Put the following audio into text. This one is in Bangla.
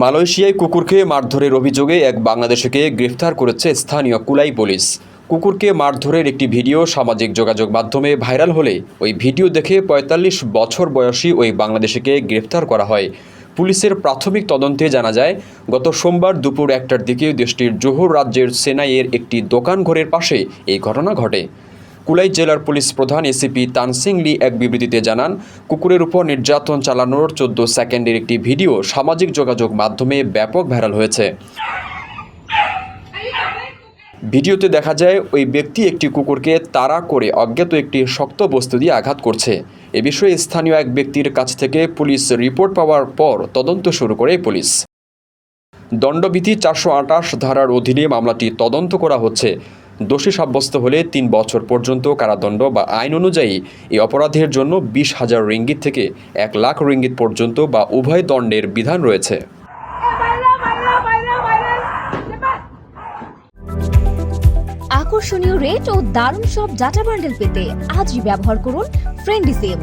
মালয়েশিয়ায় কুকুরকে মারধরের অভিযোগে এক বাংলাদেশিকে গ্রেফতার করেছে স্থানীয় কুলাই পুলিশ। কুকুরকে মারধরের একটি ভিডিও সামাজিক যোগাযোগ মাধ্যমে ভাইরাল হলে ওই ভিডিও দেখে পঁয়তাল্লিশ বছর বয়সী ওই বাংলাদেশিকে গ্রেফতার করা হয়। পুলিশের প্রাথমিক তদন্তে জানা যায়, গত সোমবার দুপুর একটার দিকে দেশটির জোহর রাজ্যের সেনাইয়ের একটি দোকান ঘরের পাশে এই ঘটনা ঘটে। কুলাই জেলার পুলিশ প্রধান এসিপি তানসিং লি এক বিবৃতিতে জানান, কুকুরের উপর নির্যাতন চালানোর চোদ্দ সেকেন্ডের একটি ভিডিও সামাজিক যোগাযোগ মাধ্যমে ব্যাপক ভাইরাল হয়েছে। ভিডিওতে দেখা যায়, ওই ব্যক্তি একটি কুকুরকে তাড়া করে অজ্ঞাত একটি শক্ত বস্তু দিয়ে আঘাত করছে। এ বিষয়ে স্থানীয় এক ব্যক্তির কাছ থেকে পুলিশ রিপোর্ট পাওয়ার পর তদন্ত শুরু করে পুলিশ। দণ্ডবিধি চারশো আটাশ ধারার অধীনে মামলাটি তদন্ত করা হচ্ছে। দোষী সাব্যস্ত হলে তিন বছর পর্যন্ত কারাদণ্ড বা আইন অনুযায়ী এই অপরাধের জন্য বিশ হাজার রিঙ্গিত থেকে এক লাখ রিঙ্গিত পর্যন্ত বা উভয় দণ্ডের বিধান রয়েছে। আকর্ষণীয় রেট ও দারুণ সব ডাটা বান্ডেল পেতে আজই ব্যবহার করুন ফ্রেন্ডি সিম